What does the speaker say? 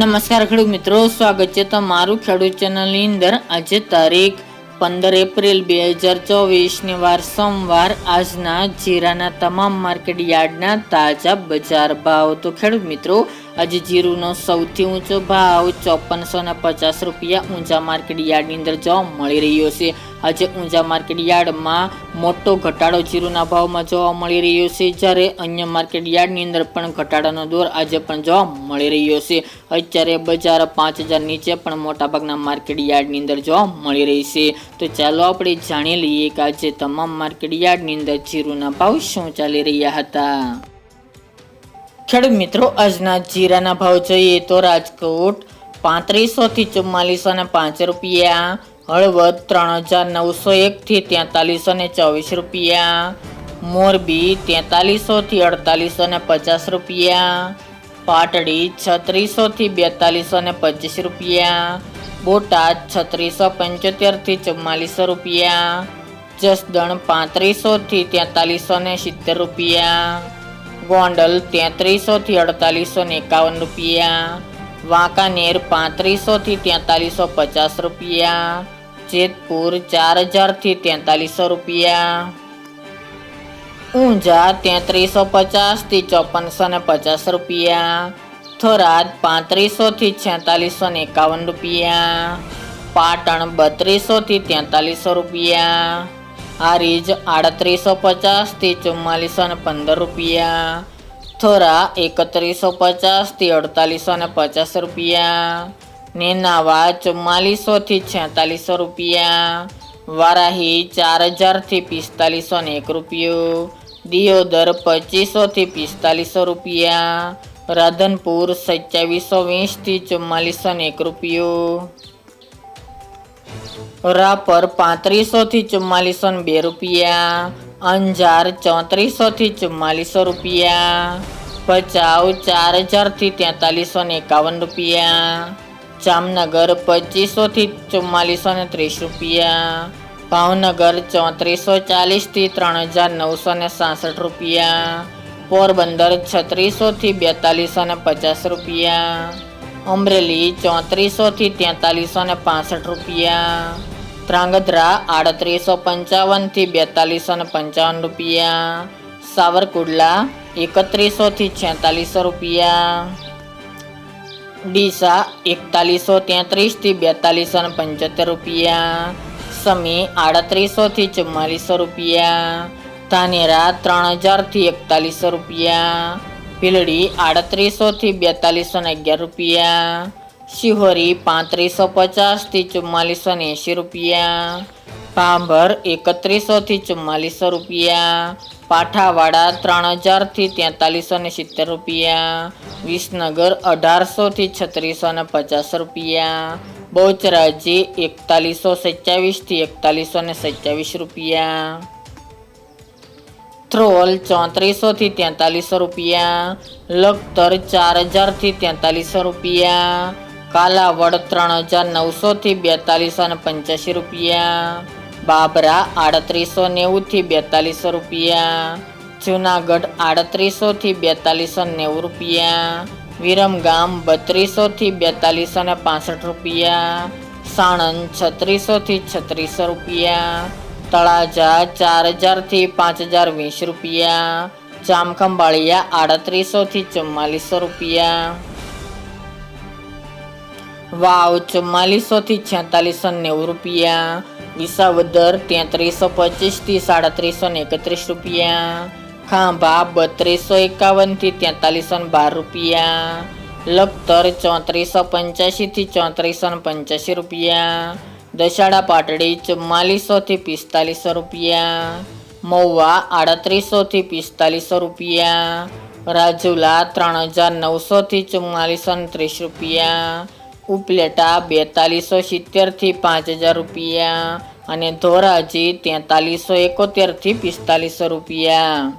નમસ્કાર ખેડૂત મિત્રો, સ્વાગત છે તમારું ખેડૂત ચેનલની અંદર. આજે તારીખ પંદર એપ્રિલ બે હજાર ચોવીસની વાર સોમવાર. આજના જીરાના તમામ માર્કેટ યાર્ડના તાજા બજાર ભાવ. તો ખેડૂત મિત્રો આજે જીરુનો સૌથી ઊંચો ભાવ ચોપનસો ને પચાસ રૂપિયા ઊંચા માર્કેટ યાર્ડની અંદર જોવા મળી રહ્યો છે. આજે ઊંચા માર્કેટ યાર્ડમાં મોટો ઘટાડો જીરુના ભાવમાં જોવા મળી રહ્યો છે. જ્યારે અન્ય માર્કેટ યાર્ડની અંદર પણ ઘટાડાનો દોર આજે પણ જોવા મળી રહ્યો છે. અત્યારે બજાર પાંચ હજાર નીચે પણ મોટાભાગના માર્કેટ યાર્ડની અંદર જોવા મળી રહી છે. તો ચાલો આપણે જાણી લઈએ કે આજે તમામ માર્કેટ યાર્ડની અંદર જીરુના ભાવ શું ચાલી રહ્યા હતા. ખેડૂત મિત્રો, આજના જીરાના ભાવ જોઈએ તો રાજકોટ પાંત્રીસો થી ચુમ્માલીસો ને પાંચ રૂપિયા, હળવદ ત્રણ હજાર નવસો એકથી તેતાલીસો ને ચોવીસ રૂપિયા, મોરબી તેતાલીસો થી અડતાલીસો ને પચાસ રૂપિયા, પાટડી છત્રીસો થી બેતાલીસો ને પચીસ રૂપિયા, બોટાદ છત્રીસો પંચોતેરથી ચુમ્માલીસો રૂપિયા, જસદણ પાંત્રીસો થી તેતાલીસો ને સિત્તેર રૂપિયા ગોંડલ તેત્રીસોથી અડતાલીસો એકાવન રૂપિયા. વાંકાનેર પાંત્રીસોથી તેતાલીસો પચાસ રૂપિયા. જેતપુર ચાર હજારથી તેતાલીસો રૂપિયા. ઊંઝા તેત્રીસો પચાસથી ચોપનસો ને પચાસ રૂપિયા. થરાદ પાંત્રીસોથી છેતાલીસો ને એકાવન રૂપિયા. પાટણ બત્રીસોથી તેતાલીસો રૂપિયા. હારીજ આડત્રીસો પચાસથી ચુમ્માલીસો ને પંદર રૂપિયા. થોરા એકત્રીસો પચાસથી અડતાલીસો ને પચાસ રૂપિયા. નેનાવા ચુમ્માલીસો થી છેતાલીસો રૂપિયા. વારાહી ચાર હજારથી પિસ્તાલીસો ને એક રૂપિયો. દિયોદર પચીસો થી પિસ્તાલીસો રૂપિયા. રાધનપુર સત્યાવીસો વીસથી ચુમ્માલીસો ને એક રૂપિયો. રાપર પાંત્રીસો થી ચુમ્માલીસો બે રૂપિયા, અંજાર ચોત્રીસો થી ચુમ્માલીસો રૂપિયા, ભચાઉ ચાર હજારથી તેતાલીસો ને એકાવન રૂપિયા, જામનગર પચીસો થી ચુમ્માલીસો ને ત્રીસ રૂપિયા, ભાવનગર ચોત્રીસો ચાલીસથી ત્રણ હજાર નવસો ને સાસઠ રૂપિયા, પોરબંદર છત્રીસો થી બેતાલીસો ને પચાસ રૂપિયા અમરેલી ચોત્રીસો થી તેતાલીસો ને પાસઠ રૂપિયા. ધ્રાંગધ્રા આડત્રીસો પંચાવનથી બેતાલીસો ને પંચાવન રૂપિયા. સાવરકુંડલા એકત્રીસો થી છેતાલીસો રૂપિયા. ડીસા એકતાલીસો તેત્રીસથી બેતાલીસો ને પંચોતેર રૂપિયા. સમી આડત્રીસો થી ચુમ્માલીસો રૂપિયા. ધાનેરા ત્રણ હજારથી એકતાલીસો રૂપિયા. ભીલડી આડત્રીસો થી બેતાલીસો ને અગિયાર રૂપિયા. શિહોરી પાંત્રીસો પચાસથી ચુમ્માલીસો ને એંશી રૂપિયા. ભાંભર એકત્રીસો થી ચુમ્માલીસો રૂપિયા. પાઠાવાડા ત્રણ હજારથી તેતાલીસો ને સિત્તેર રૂપિયા. વિસનગર અઢારસો થી છત્રીસો ને પચાસ રૂપિયા. બહુચરાજી એકતાલીસો સત્યાવીસથી એકતાલીસો ને સત્યાવીસ રૂપિયા. થ્રોલ ચોત્રીસો થી તેતાલીસો રૂપિયા, લખતર ચાર હજારથી તેતાલીસો રૂપિયા, કાલાવડ ત્રણ હજાર નવસો થી બેતાલીસો ને પંચ્યાસી રૂપિયા, બાબરા આડત્રીસો નેવું થી બેતાલીસો રૂપિયા, જુનાગઢ આડત્રીસો થી બેતાલીસો નેવું રૂપિયા, વિરમગામ બત્રીસો થી બેતાલીસો ને પાસઠ રૂપિયા, સાણંદ છત્રીસો થી છત્રીસો રૂપિયા તળાજા ચાર હજારથી પાંચ હજાર વીસ રૂપિયા. જામખંભાળિયા આડત્રીસો થી ચુમ્માલીસો રૂપિયા. વાવ ચુમ્માલીસો થી છેતાલીસો નેવું રૂપિયા. વિસાવદર તેત્રીસો પચીસથી સાડત્રીસો ને એકત્રીસ રૂપિયા. ખાંભા બત્રીસો એકાવનથી તેતાલીસો બાર રૂપિયા. લખતર ચોત્રીસો પંચ્યાસી થી ચોત્રીસો પંચ્યાસી રૂપિયા. દશાડા પાટડી ચુમ્માલીસોથી પિસ્તાલીસો રૂપિયા. મહુવા આડત્રીસોથી પિસ્તાલીસો રૂપિયા. રાજુલા ત્રણ હજાર નવસોથી ચુમ્માલીસો ત્રીસ રૂપિયા. ઉપલેટા બેતાલીસો સિત્તેરથી પાંચ હજાર રૂપિયા. અને ધોરાજી તેતાલીસો એકોતેરથી પિસ્તાલીસો રૂપિયા.